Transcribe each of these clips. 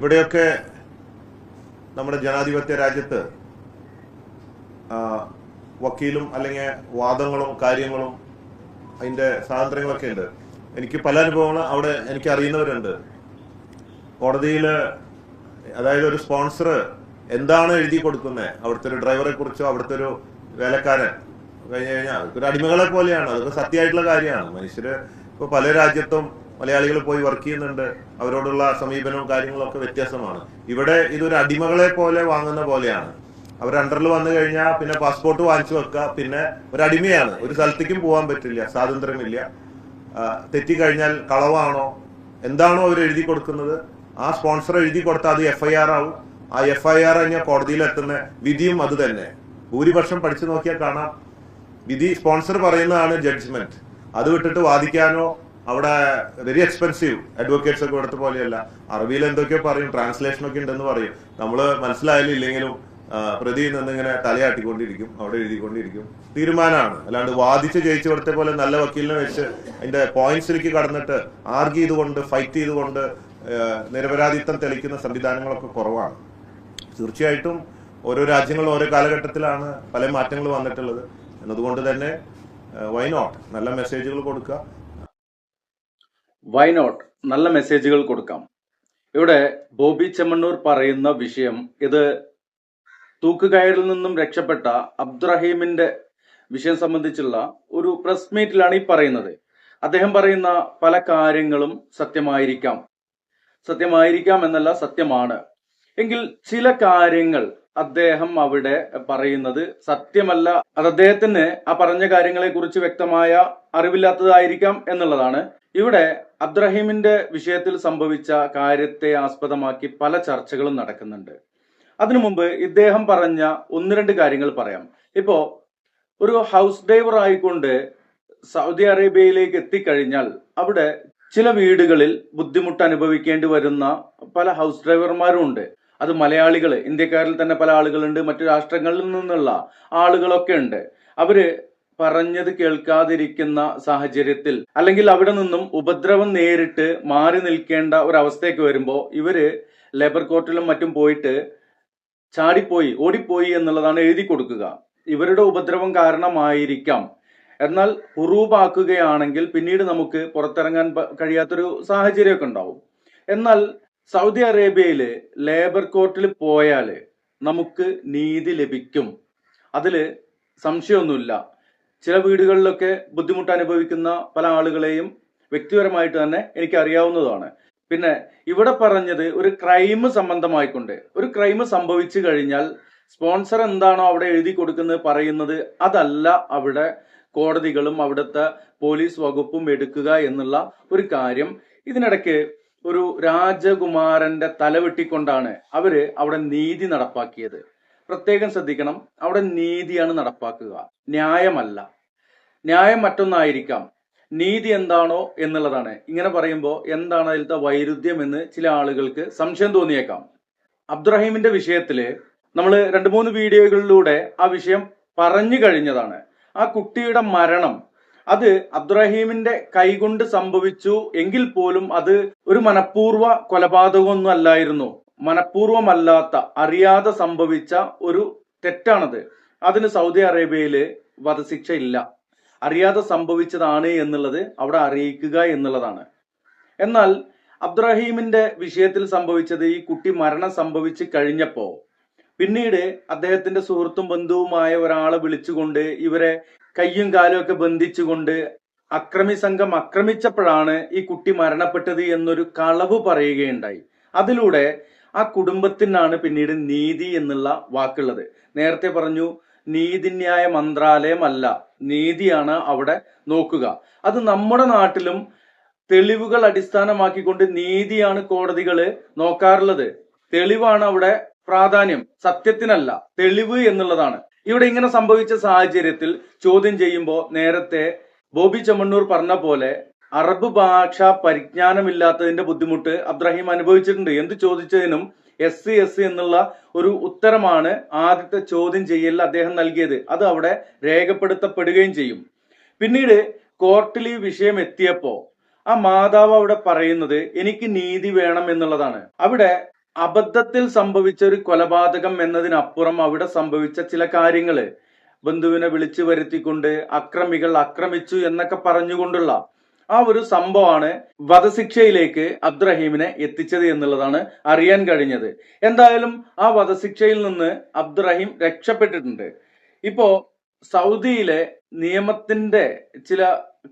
ഇവിടെയൊക്കെ നമ്മുടെ ജനാധിപത്യ രാജ്യത്ത് വക്കീലും അല്ലെങ്കിൽ വാദങ്ങളും കാര്യങ്ങളും അതിന്റെ സ്വാതന്ത്ര്യങ്ങളൊക്കെ ഉണ്ട്. എനിക്ക് പല അനുഭവങ്ങളും അവിടെ എനിക്ക് അറിയുന്നവരുണ്ട്. കോടതിയിൽ അതായത് ഒരു സ്പോൺസർ എന്താണ് എഴുതി കൊടുക്കുന്നത് അവിടുത്തെ ഒരു ഡ്രൈവറെ കുറിച്ചോ അവിടുത്തെ ഒരു വേലക്കാരൻ കഴിഞ്ഞു കഴിഞ്ഞാൽ ഒരു അടിമകളെ പോലെയാണ്. അതൊക്കെ സത്യമായിട്ടുള്ള കാര്യമാണ്. മനുഷ്യര് ഇപ്പൊ പല രാജ്യത്തും മലയാളികൾ പോയി വർക്ക് ചെയ്യുന്നുണ്ട്. അവരോടുള്ള സമീപനവും കാര്യങ്ങളും ഒക്കെ വ്യത്യാസമാണ്. ഇവിടെ ഇതൊരു അടിമകളെ പോലെ വാങ്ങുന്ന പോലെയാണ്. അവർ അണ്ടറിൽ വന്നു കഴിഞ്ഞാൽ പിന്നെ പാസ്പോർട്ട് വാങ്ങിച്ചു വെക്കുക പിന്നെ ഒരു അടിമയാണ്. ഒരു സ്ഥലത്തേക്കും പോകാൻ പറ്റില്ല. സ്വാതന്ത്ര്യമില്ല. തെറ്റി തെറ്റിക്കഴിഞ്ഞാൽ കളവാണോ? എന്താണോ അവർ എഴുതി കൊടുക്കുന്നത്? ആ സ്പോൺസർ എഴുതി കൊടുത്താൽ അത് എഫ് ഐ ആർ ആവും. ആ എഫ് ഐ ആർ കഴിഞ്ഞാൽ കോടതിയിൽ എത്തുന്ന വിധിയും അത് തന്നെ. ഭൂരിപക്ഷം പഠിച്ചു നോക്കിയാൽ കാണാം. വിധി സ്പോൺസർ പറയുന്നതാണ് ജഡ്ജ്മെന്റ് അത് വിട്ടിട്ട് വാദിക്കാനോ അവിടെ വെരി എക്സ്പെൻസീവ് അഡ്വക്കേറ്റ്സ് ഒക്കെ ഇവിടുത്തെ പോലെയല്ല. അറബിയിൽ എന്തൊക്കെയോ പറയും ട്രാൻസ്ലേഷൻ ഒക്കെ ഉണ്ടെന്ന് പറയും. നമ്മൾ മനസ്സിലായാലും ഇല്ലെങ്കിലും പ്രതിയിൽ പ്രതി നിന്നിങ്ങനെ തലയാട്ടിക്കൊണ്ടിരിക്കും അവിടെ എഴുതിക്കൊണ്ടിരിക്കും. തീരുമാനമാണ്. അല്ലാണ്ട് വാദിച്ച് ജയിച്ചു കൊടുത്ത പോലെ നല്ല വക്കീലിനെ വെച്ച് അതിന്റെ പോയിന്റ്സിലേക്ക് കടന്നിട്ട് ആർഗ് ചെയ്തുകൊണ്ട് ഫൈറ്റ് ചെയ്തുകൊണ്ട് നിരപരാധിത്വം തെളിക്കുന്ന സംവിധാനങ്ങളൊക്കെ കുറവാണ്. തീർച്ചയായിട്ടും ഓരോ രാജ്യങ്ങളും ഓരോ കാലഘട്ടത്തിലാണ് പല മാറ്റങ്ങൾ വന്നിട്ടുള്ളത്. എന്നതുകൊണ്ട് തന്നെ വൈ നോട്ട് നല്ല മെസ്സേജുകൾ കൊടുക്കുക. വൈ നോട്ട് നല്ല മെസ്സേജുകൾ കൊടുക്കാം. ഇവിടെ ബോബി ചെമ്മണ്ണൂർ പറയുന്ന വിഷയം ഇത് തൂക്കുകയറിൽ നിന്നും രക്ഷപ്പെട്ട അബ്ദുറഹീമിന്റെ വിഷയം സംബന്ധിച്ചുള്ള ഒരു പ്രസ് മീറ്റിലാണ് ഈ പറയുന്നത്. അദ്ദേഹം പറയുന്ന പല കാര്യങ്ങളും സത്യമായിരിക്കാം. സത്യമായിരിക്കാം എന്നല്ല സത്യമാണ്. എങ്കിൽ ചില കാര്യങ്ങൾ അദ്ദേഹം അവിടെ പറയുന്നത് സത്യമല്ല. അത് അദ്ദേഹത്തിന് ആ പറഞ്ഞ കാര്യങ്ങളെ കുറിച്ച് വ്യക്തമായ അറിവില്ലാത്തതായിരിക്കാം എന്നുള്ളതാണ്. ഇവിടെ അബ്ദ്രഹീമിന്റെ വിഷയത്തിൽ സംഭവിച്ച കാര്യത്തെ ആസ്പദമാക്കി പല ചർച്ചകളും നടക്കുന്നുണ്ട്. അതിനു മുമ്പ് ഇദ്ദേഹം പറഞ്ഞ ഒന്ന് രണ്ട് കാര്യങ്ങൾ പറയാം. ഇപ്പോ ഒരു ഹൗസ് ഡ്രൈവർ ആയിക്കൊണ്ട് സൗദി അറേബ്യയിലേക്ക് എത്തിക്കഴിഞ്ഞാൽ അവിടെ ചില വീടുകളിൽ ബുദ്ധിമുട്ട് അനുഭവിക്കേണ്ടി വരുന്ന പല ഹൗസ് ഡ്രൈവർമാരും ഉണ്ട്. അത് മലയാളികൾ ഇന്ത്യക്കാരിൽ തന്നെ പല ആളുകളുണ്ട് മറ്റു രാഷ്ട്രങ്ങളിൽ നിന്നുള്ള ആളുകളൊക്കെ ഉണ്ട്. അവർ പറഞ്ഞത് കേൾക്കാതിരിക്കുന്ന സാഹചര്യത്തിൽ അല്ലെങ്കിൽ അവിടെ നിന്നും ഉപദ്രവം നേരിട്ട് മാറി നിൽക്കേണ്ട ഒരു അവസ്ഥയൊക്കെ വരുമ്പോൾ ഇവർ ലേബർ കോർട്ടിലും മറ്റും പോയിട്ട് ചാടിപ്പോയി ഓടിപ്പോയി എന്നുള്ളതാണ് എഴുതി കൊടുക്കുക. ഇവരുടെ ഉപദ്രവം കാരണമായിരിക്കാം. എന്നാൽ ഉറൂപാക്കുകയാണെങ്കിൽ പിന്നീട് നമുക്ക് പുറത്തിറങ്ങാൻ കഴിയാത്തൊരു സാഹചര്യമൊക്കെ ഉണ്ടാവും. എന്നാൽ സൗദി അറേബ്യയിൽ ലേബർ കോർട്ടിൽ പോയാൽ നമുക്ക് നീതി ലഭിക്കും. അതിൽ സംശയമൊന്നുമില്ല. ചില വീടുകളിലൊക്കെ ബുദ്ധിമുട്ട് അനുഭവിക്കുന്ന പല ആളുകളെയും വ്യക്തിപരമായിട്ട് തന്നെ എനിക്ക് അറിയാവുന്നതാണ് പിന്നെ ഇവിടെ പറഞ്ഞത് ഒരു ക്രൈം സംബന്ധമായിക്കൊണ്ട്. ഒരു ക്രൈം സംഭവിച്ചു കഴിഞ്ഞാൽ സ്പോൺസർ എന്താണോ അവിടെ എഴുതി കൊടുക്കുന്നത് പറയുന്നത് അതല്ല അവിടെ കോടതികളും അവിടുത്തെ പോലീസ് വകുപ്പും എടുക്കുക എന്നുള്ള ഒരു കാര്യം. ഇതിനിടയ്ക്ക് ഒരു രാജകുമാരന്റെ തലവെട്ടിക്കൊണ്ടാണ് അവർ അവിടെ നീതി നടപ്പാക്കിയത്. പ്രത്യേകം ശ്രദ്ധിക്കണം അവിടെ നീതിയാണ് നടപ്പാക്കുക. ന്യായമല്ല. ന്യായം മറ്റൊന്നായിരിക്കാം. നീതി എന്താണോ എന്നുള്ളതാണ്. ഇങ്ങനെ പറയുമ്പോൾ എന്താണ് അതിലത്തെ വൈരുദ്ധ്യം എന്ന് ചില ആളുകൾക്ക് സംശയം തോന്നിയേക്കാം. അബ്ദുറഹീമിന്റെ വിഷയത്തിൽ നമ്മൾ രണ്ട് മൂന്ന് വീഡിയോകളിലൂടെ ആ വിഷയം പറഞ്ഞു കഴിഞ്ഞതാണ്. ആ കുട്ടിയുടെ മരണം അത് അബ്ദുറഹീമിന്റെ കൈകൊണ്ട് സംഭവിച്ചു എങ്കിൽ പോലും അത് ഒരു മനഃപൂർവ കൊലപാതകമൊന്നും അല്ലായിരുന്നു മനഃപൂർവമല്ലാത്ത അറിയാതെ സംഭവിച്ച ഒരു തെറ്റാണത്. അതിന് സൗദി അറേബ്യയിൽ വധശിക്ഷ ഇല്ല അറിയാതെ സംഭവിച്ചതാണ് എന്നുള്ളത് അവിടെ അറിയിക്കുക എന്നുള്ളതാണ്. എന്നാൽ അബ്ദുറഹീമിന്റെ വിഷയത്തിൽ സംഭവിച്ചത് ഈ കുട്ടി മരണം സംഭവിച്ച് കഴിഞ്ഞപ്പോ. പിന്നീട് അദ്ദേഹത്തിന്റെ സുഹൃത്തും ബന്ധുവുമായ ഒരാളെ വിളിച്ചുകൊണ്ട് ഇവരെ കയ്യും കാലും ഒക്കെ ബന്ധിച്ചുകൊണ്ട് അക്രമി സംഘം ആക്രമിച്ചപ്പോഴാണ് ഈ കുട്ടി മരണപ്പെട്ടത് എന്നൊരു കളവ് പറയുകയുണ്ടായി. അതിലൂടെ ആ കുടുംബത്തിനാണ് പിന്നീട് നീതി എന്നുള്ള വാക്കുള്ളത്. നേരത്തെ പറഞ്ഞു നീതിന്യായ മന്ത്രാലയമല്ല. നീതിയാണ് അവിടെ നോക്കുക. അത് നമ്മുടെ നാട്ടിലും തെളിവുകൾ അടിസ്ഥാനമാക്കിക്കൊണ്ട് നീതിയാണ് കോടതികൾ നോക്കാറുള്ളത്. തെളിവാണ് അവിടെ പ്രാധാന്യം. സത്യത്തിനല്ല. തെളിവ് എന്നുള്ളതാണ്. ഇവിടെ ഇങ്ങനെ സംഭവിച്ച സാഹചര്യത്തിൽ ചോദ്യം ചെയ്യുമ്പോൾ നേരത്തെ ബോബി ചെമ്മണ്ണൂർ പറഞ്ഞ പോലെ അറബ് ഭാഷ പരിജ്ഞാനമില്ലാത്തതിന്റെ ബുദ്ധിമുട്ട് അബ്രാഹിം അനുഭവിച്ചിട്ടുണ്ട്. എന്ത് ചോദിച്ചതിനും എസ് സി എസ് സി എന്നുള്ള ഒരു ഉത്തരമാണ് ആദ്യത്തെ ചോദ്യം ചെയ്യലിൽ അദ്ദേഹം നൽകിയത്. അത് അവിടെ രേഖപ്പെടുത്തപ്പെടുകയും ചെയ്യും. പിന്നീട് കോർട്ടിൽ ഈ വിഷയം എത്തിയപ്പോ ആ മാതാവ് അവിടെ പറയുന്നത് എനിക്ക് നീതി വേണം എന്നുള്ളതാണ്. അവിടെ അബദ്ധത്തിൽ സംഭവിച്ച ഒരു കൊലപാതകം എന്നതിനപ്പുറം അവിടെ സംഭവിച്ച ചില കാര്യങ്ങൾ. ബന്ധുവിനെ വിളിച്ചു വരുത്തിക്കൊണ്ട് അക്രമികൾ ആക്രമിച്ചു എന്നൊക്കെ പറഞ്ഞുകൊണ്ടുള്ള ആ ഒരു സംഭവമാണ് വധശിക്ഷയിലേക്ക് അബ്ദുറഹീമിനെ എത്തിച്ചത് എന്നുള്ളതാണ് അറിയാൻ കഴിഞ്ഞത്. എന്തായാലും ആ വധശിക്ഷയിൽ നിന്ന് അബ്ദുറഹീം രക്ഷപ്പെട്ടിട്ടുണ്ട്. ഇപ്പോ സൗദിയിലെ നിയമത്തിന്റെ ചില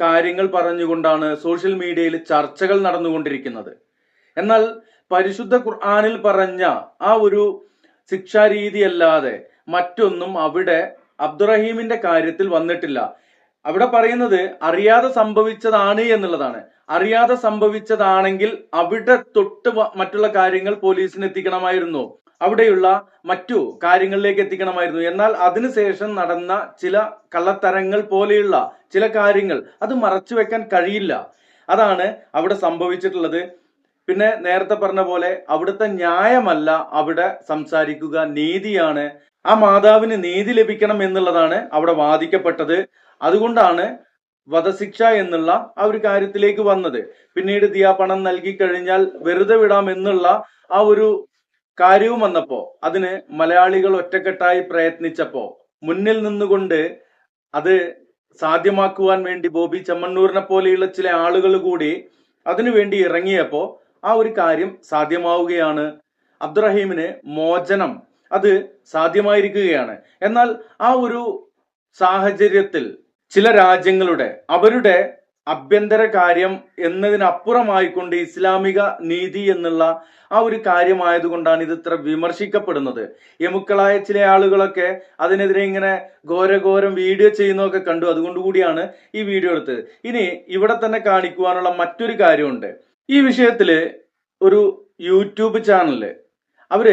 കാര്യങ്ങൾ പറഞ്ഞുകൊണ്ടാണ് സോഷ്യൽ മീഡിയയിൽ ചർച്ചകൾ നടന്നുകൊണ്ടിരിക്കുന്നത്. എന്നാൽ പരിശുദ്ധ ഖുർആാനിൽ പറഞ്ഞ ആ ഒരു ശിക്ഷാരീതി അല്ലാതെ മറ്റൊന്നും അവിടെ അബ്ദുറഹീമിന്റെ കാര്യത്തിൽ വന്നിട്ടില്ല. അവിടെ പറയുന്നത് അറിയാതെ സംഭവിച്ചതാണ് എന്നുള്ളതാണ്. അറിയാതെ സംഭവിച്ചതാണെങ്കിൽ അവിടെ തൊട്ട് മറ്റുള്ള കാര്യങ്ങൾ പോലീസിന് എത്തിക്കണമായിരുന്നു. അവിടെയുള്ള മറ്റു കാര്യങ്ങളിലേക്ക് എത്തിക്കണമായിരുന്നു. എന്നാൽ അതിനുശേഷം നടന്ന ചില കള്ളത്തരങ്ങൾ പോലെയുള്ള ചില കാര്യങ്ങൾ അത് മറച്ചു വെക്കാൻ കഴിയില്ല. അതാണ് അവിടെ സംഭവിച്ചിട്ടുള്ളത്. പിന്നെ നേരത്തെ പറഞ്ഞ പോലെ അവിടുത്തെ ന്യായമല്ല അവിടെ സംസാരിക്കുക നീതിയാണ്. ആ മാതാവിന് നീതി ലഭിക്കണം എന്നുള്ളതാണ് അവിടെ വാദിക്കപ്പെട്ടത്. അതുകൊണ്ടാണ് വധശിക്ഷ എന്നുള്ള ആ ഒരു കാര്യത്തിലേക്ക് വന്നത്. പിന്നീട് ദിയാ പണം നൽകി കഴിഞ്ഞാൽ വെറുതെ വിടാം എന്നുള്ള ആ ഒരു കാര്യവും വന്നപ്പോ അതിന് മലയാളികൾ ഒറ്റക്കെട്ടായി പ്രയത്നിച്ചപ്പോ മുന്നിൽ നിന്നുകൊണ്ട് അത് സാധ്യമാക്കുവാൻ വേണ്ടി ബോബി ചെമ്മണ്ണൂരിനെ പോലെയുള്ള ചില ആളുകൾ കൂടി അതിനുവേണ്ടി ഇറങ്ങിയപ്പോ ആ ഒരു കാര്യം സാധ്യമാവുകയാണ്. അബ്ദുറഹീമിന് മോചനം അത് സാധ്യമായിരിക്കുകയാണ്. എന്നാൽ ആ ഒരു സാഹചര്യത്തിൽ ചില രാജ്യങ്ങളുടെ അവരുടെ അഭ്യന്തര കാര്യം എന്നതിനപ്പുറമായിക്കൊണ്ട് ഇസ്ലാമിക നീതി എന്നുള്ള ആ ഒരു കാര്യമായതുകൊണ്ടാണ് ഇത് ഇത്ര വിമർശിക്കപ്പെടുന്നത്. എമുക്കളായ ചില ആളുകളൊക്കെ അതിനെതിരെ ഇങ്ങനെ ഘോരഘോരം വീഡിയോ ചെയ്യുന്നതൊക്കെ കണ്ടു. അതുകൊണ്ടുകൂടിയാണ് ഈ വീഡിയോ എടുത്തത്. ഇനി ഇവിടെ തന്നെ കാണിക്കുവാനുള്ള മറ്റൊരു കാര്യമുണ്ട്. ഈ വിഷയത്തിൽ ഒരു യൂട്യൂബ് ചാനലിൽ അവർ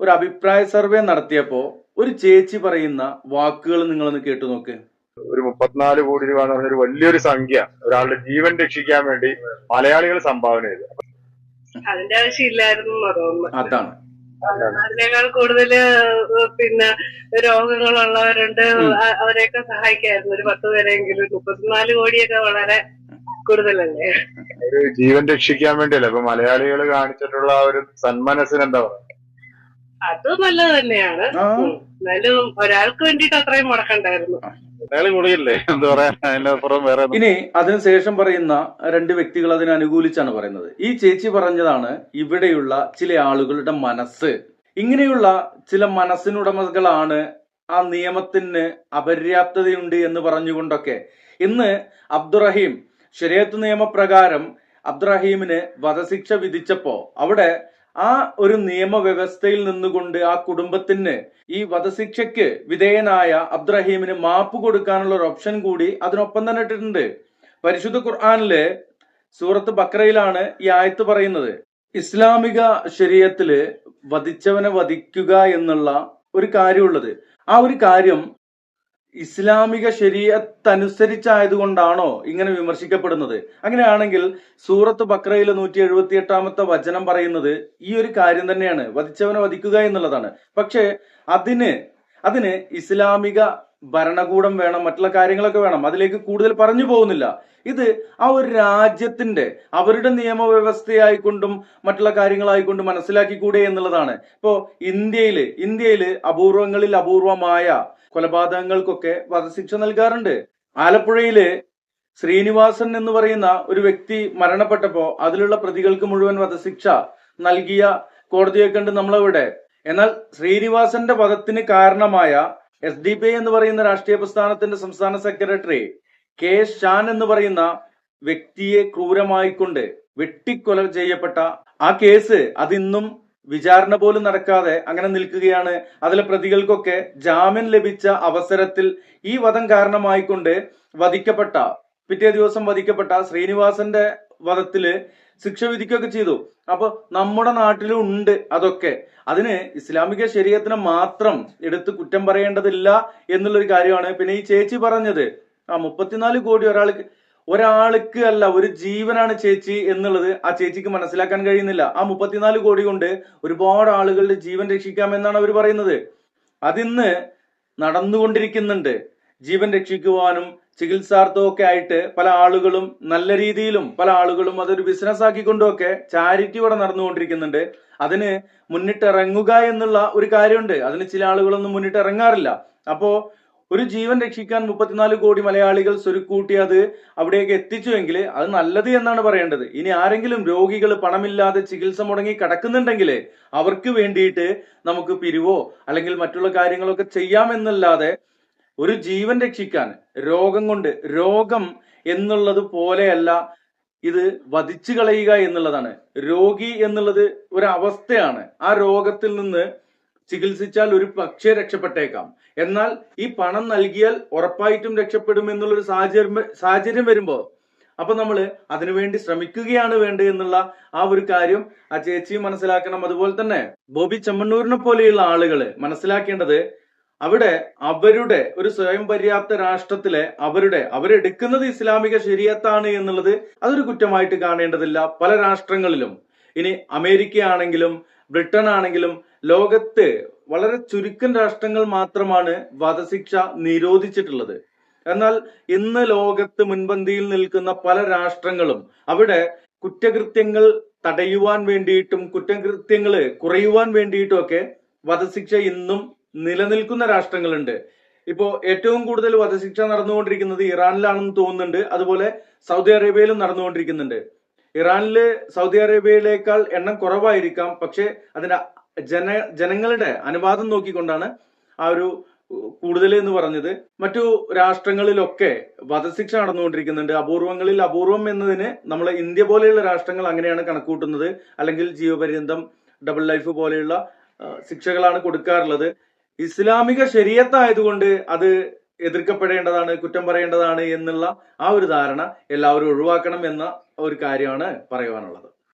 ഒരു അഭിപ്രായ സർവേ നടത്തിയപ്പോൾ ഒരു ചേച്ചി പറയുന്ന വാക്കുകൾ നിങ്ങളൊന്ന് കേട്ടു നോക്ക്. ഒരു മുപ്പത്തിനാല് കോടി രൂപ എന്ന് പറഞ്ഞൊരു വലിയൊരു സംഖ്യ ഒരാളുടെ ജീവൻ രക്ഷിക്കാൻ വേണ്ടി മലയാളികൾ സംഭാവന ചെയ്തു. അതിന്റെ ആവശ്യമില്ലായിരുന്നു അതാണ്. അതിനേക്കാൾ കൂടുതൽ പിന്നെ രോഗങ്ങളുള്ളവരുണ്ട് അവരെയൊക്കെ സഹായിക്കായിരുന്നു. ഒരു പത്ത് പേരെങ്കിലും മുപ്പത്തിനാല് കോടിയൊക്കെ വളരെ കൂടുതലല്ലേ? ഒരു ജീവൻ രക്ഷിക്കാൻ വേണ്ടിയല്ലേ? അപ്പൊ മലയാളികൾ കാണിച്ചിട്ടുള്ള ആ ഒരു സന്മനസ്സിന് എന്താ പറയുക? അത് നല്ലത് തന്നെയാണ്. എന്നാലും ഒരാൾക്ക് വേണ്ടിട്ട് അത്രയും മുടക്കണ്ടായിരുന്നു. ഇനി അതിനുശേഷം പറയുന്ന രണ്ട് വ്യക്തികൾ അതിനെ അനുകൂലിച്ചാണ് പറയുന്നത്. ഈ ചേച്ചി പറഞ്ഞതാണ് ഇവിടെയുള്ള ചില ആളുകളുടെ മനസ്സ്. ഇങ്ങനെയുള്ള ചില മനസ്സിനുടമകളാണ് ആ നിയമത്തിന് അപര്യാപ്തതയുണ്ട് എന്ന് പറഞ്ഞുകൊണ്ടൊക്കെ. ഇന്ന് അബ്ദുറഹീം ശരിയത്ത് നിയമപ്രകാരം അബ്ദുറഹീമിന് വധശിക്ഷ വിധിച്ചപ്പോ അവിടെ ആ ഒരു നിയമവ്യവസ്ഥയിൽ നിന്നുകൊണ്ട് ആ കുടുംബത്തിന് ഈ വധശിക്ഷയ്ക്ക് വിധേയനായ അബ്ദുറഹീമിന് മാപ്പ് കൊടുക്കാനുള്ള ഒരു ഓപ്ഷൻ കൂടി അതിനൊപ്പം തന്നെ ഇട്ടിട്ടുണ്ട്. പരിശുദ്ധ ഖുർആാനിൽ സൂറത്ത് ബക്രയിലാണ് ഈ ആയത്ത് പറയുന്നത്. ഇസ്ലാമിക ശരീരത്തിൽ വധിച്ചവനെ വധിക്കുക എന്നുള്ള ഒരു കാര്യമുള്ളത്. ആ ഒരു കാര്യം ഇസ്ലാമിക ശരീരത്തനുസരിച്ചായതുകൊണ്ടാണോ ഇങ്ങനെ വിമർശിക്കപ്പെടുന്നത്? അങ്ങനെയാണെങ്കിൽ സൂറത്ത് ബക്രയിലെ നൂറ്റി എഴുപത്തി എട്ടാമത്തെ വചനം പറയുന്നത് ഈ ഒരു കാര്യം തന്നെയാണ്. വധിച്ചവനെ വധിക്കുക എന്നുള്ളതാണ്. പക്ഷേ അതിന് അതിന് ഇസ്ലാമിക ഭരണകൂടം വേണം മറ്റുള്ള കാര്യങ്ങളൊക്കെ വേണം. അതിലേക്ക് കൂടുതൽ പറഞ്ഞു പോകുന്നില്ല. ഇത് ആ ഒരു രാജ്യത്തിന്റെ അവരുടെ നിയമവ്യവസ്ഥയായിക്കൊണ്ടും മറ്റുള്ള കാര്യങ്ങളായിക്കൊണ്ടും മനസ്സിലാക്കിക്കൂടെ എന്നുള്ളതാണ്. ഇപ്പോ ഇന്ത്യയിൽ ഇന്ത്യയിൽ അപൂർവങ്ങളിൽ അപൂർവമായ കൊലപാതകങ്ങൾക്കൊക്കെ വധശിക്ഷ നൽകാറുണ്ട്. ആലപ്പുഴയിലെ ശ്രീനിവാസൻ എന്ന് പറയുന്ന ഒരു വ്യക്തി മരണപ്പെട്ടപ്പോ അതിലുള്ള പ്രതികൾക്ക് മുഴുവൻ വധശിക്ഷ നൽകിയ കോടതിയെ കണ്ട് നമ്മളവിടെ? എന്നാൽ ശ്രീനിവാസന്റെ വധത്തിന് കാരണമായ എസ് ഡി പി എന്ന് പറയുന്ന രാഷ്ട്രീയ പ്രസ്ഥാനത്തിന്റെ സംസ്ഥാന സെക്രട്ടറി കെ ഷാൻ എന്ന് പറയുന്ന വ്യക്തിയെ ക്രൂരമായിക്കൊണ്ട് വെട്ടിക്കൊല ചെയ്യപ്പെട്ട ആ കേസ് അതിന്നും വിചാരണ പോലും നടക്കാതെ അങ്ങനെ നിൽക്കുകയാണ്. അതിലെ പ്രതികൾക്കൊക്കെ ജാമ്യം ലഭിച്ച അവസരത്തിൽ ഈ വധം കാരണമായിക്കൊണ്ട് വധിക്കപ്പെട്ട പിറ്റേ ദിവസം വധിക്കപ്പെട്ട ശ്രീനിവാസന്റെ വധത്തിൽ ശിക്ഷ വിധിക്കുകയൊക്കെ ചെയ്തു. അപ്പൊ നമ്മുടെ നാട്ടിലും ഉണ്ട് അതൊക്കെ. അതിന് ഇസ്ലാമിക ശരീരത്തിനെ മാത്രം എടുത്ത് കുറ്റം പറയേണ്ടതില്ല എന്നുള്ളൊരു കാര്യമാണ്. പിന്നെ ഈ ചേച്ചി പറഞ്ഞത് ആ മുപ്പത്തിനാല് കോടി ഒരാൾക്ക് ഒരാൾക്ക് അല്ല ഒരു ജീവനാണ് ചേച്ചി എന്നുള്ളത് ആ ചേച്ചിക്ക് മനസ്സിലാക്കാൻ കഴിയുന്നില്ല. ആ മുപ്പത്തിനാല് കോടി കൊണ്ട് ഒരുപാട് ആളുകളുടെ ജീവൻ രക്ഷിക്കാം എന്നാണ് അവർ പറയുന്നത്. അതിന്ന് നടന്നുകൊണ്ടിരിക്കുന്നുണ്ട്. ജീവൻ രക്ഷിക്കുവാനും ചികിത്സാർത്ഥവും ഒക്കെ ആയിട്ട് പല ആളുകളും നല്ല രീതിയിലും പല ആളുകളും അതൊരു ബിസിനസ് ആക്കിക്കൊണ്ടുമൊക്കെ ചാരിറ്റി ഇവിടെ നടന്നുകൊണ്ടിരിക്കുന്നുണ്ട്. അതിന് മുന്നിട്ടിറങ്ങുക എന്നുള്ള ഒരു കാര്യമുണ്ട്. അതിന് ചില ആളുകളൊന്നും മുന്നിട്ടിറങ്ങാറില്ല. അപ്പോ ഒരു ജീവൻ രക്ഷിക്കാൻ മുപ്പത്തിനാല് കോടി മലയാളികൾ സ്വരുക്കൂട്ടി അത് അവിടേക്ക് എത്തിച്ചുവെങ്കിൽ അത് നല്ലത് എന്നാണ് പറയേണ്ടത്. ഇനി ആരെങ്കിലും രോഗികൾ പണമില്ലാതെ ചികിത്സ മുടങ്ങി കിടക്കുന്നുണ്ടെങ്കിൽ അവർക്ക് വേണ്ടിയിട്ട് നമുക്ക് പിരിവോ അല്ലെങ്കിൽ മറ്റുള്ള കാര്യങ്ങളൊക്കെ ചെയ്യാമെന്നല്ലാതെ ഒരു ജീവൻ രക്ഷിക്കാൻ രോഗം കൊണ്ട് രോഗം എന്നുള്ളത് പോലെയല്ല ഇത് വധിച്ചു കളയുക എന്നുള്ളതാണ്. രോഗി എന്നുള്ളത് ഒരു അവസ്ഥയാണ്. ആ രോഗത്തിൽ നിന്ന് ചികിത്സിച്ചാൽ ഒരു പക്ഷേ രക്ഷപ്പെട്ടേക്കാം. എന്നാൽ ഈ പണം നൽകിയാൽ ഉറപ്പായിട്ടും രക്ഷപ്പെടും എന്നുള്ളൊരു സാഹചര്യം സാഹചര്യം വരുമ്പോ അപ്പൊ നമ്മൾ അതിനുവേണ്ടി ശ്രമിക്കുകയാണ് വേണ്ടത് എന്നുള്ള ആ ഒരു കാര്യം ആ ചേച്ചിയും മനസ്സിലാക്കണം. അതുപോലെ തന്നെ ബോബി ചെമ്മണ്ണൂരിനെ പോലെയുള്ള ആളുകൾ മനസ്സിലാക്കേണ്ടത് അവിടെ അവരുടെ ഒരു സ്വയം പര്യാപ്ത രാഷ്ട്രത്തിലെ അവരുടെ അവരെടുക്കുന്നത് ഇസ്ലാമിക ശരീരത്താണ് എന്നുള്ളത് അതൊരു കുറ്റമായിട്ട് കാണേണ്ടതില്ല പല രാഷ്ട്രങ്ങളിലും. ഇനി അമേരിക്ക ആണെങ്കിലും ബ്രിട്ടൻ ആണെങ്കിലും ലോകത്ത് വളരെ ചുരുക്കം രാഷ്ട്രങ്ങൾ മാത്രമാണ് വധശിക്ഷ നിരോധിച്ചിട്ടുള്ളത്. എന്നാൽ ഇന്ന് ലോകത്ത് മുൻപന്തിയിൽ നിൽക്കുന്ന പല രാഷ്ട്രങ്ങളും അവിടെ കുറ്റകൃത്യങ്ങൾ തടയുവാൻ വേണ്ടിയിട്ടും കുറ്റകൃത്യങ്ങൾ കുറയുവാൻ വേണ്ടിയിട്ടും ഒക്കെ വധശിക്ഷ ഇന്നും നിലനിൽക്കുന്ന രാഷ്ട്രങ്ങളുണ്ട്. ഇപ്പോ ഏറ്റവും കൂടുതൽ വധശിക്ഷ നടന്നുകൊണ്ടിരിക്കുന്നത് ഇറാനിലാണെന്ന് തോന്നുന്നുണ്ട്. അതുപോലെ സൗദി അറേബ്യയിലും നടന്നുകൊണ്ടിരിക്കുന്നുണ്ട്. ഇറാനിൽ സൗദി അറേബ്യയിലേക്കാൾ എണ്ണം കുറവായിരിക്കാം. പക്ഷെ അതിന്റെ ജന ജനങ്ങളുടെ അനുവാദം നോക്കിക്കൊണ്ടാണ് ആ ഒരു കൂടുതൽ എന്ന് പറഞ്ഞത്. മറ്റു രാഷ്ട്രങ്ങളിലൊക്കെ വധശിക്ഷ നടന്നുകൊണ്ടിരിക്കുന്നുണ്ട്. അപൂർവങ്ങളിൽ അപൂർവം എന്നതിന് നമ്മൾ ഇന്ത്യ പോലെയുള്ള രാഷ്ട്രങ്ങൾ അങ്ങനെയാണ് കണക്കൂട്ടുന്നത്. അല്ലെങ്കിൽ ജീവപര്യന്തം ഡബിൾ ലൈഫ് പോലെയുള്ള ശിക്ഷകളാണ് കൊടുക്കാറുള്ളത്. ഇസ്ലാമിക ശരീരത്തായതുകൊണ്ട് അത് എതിർക്കപ്പെടേണ്ടതാണ് കുറ്റം പറയേണ്ടതാണ് എന്നുള്ള ആ ഒരു ധാരണ എല്ലാവരും ഒഴിവാക്കണം എന്ന ഒരു കാര്യമാണ് പറയുവാനുള്ളത്.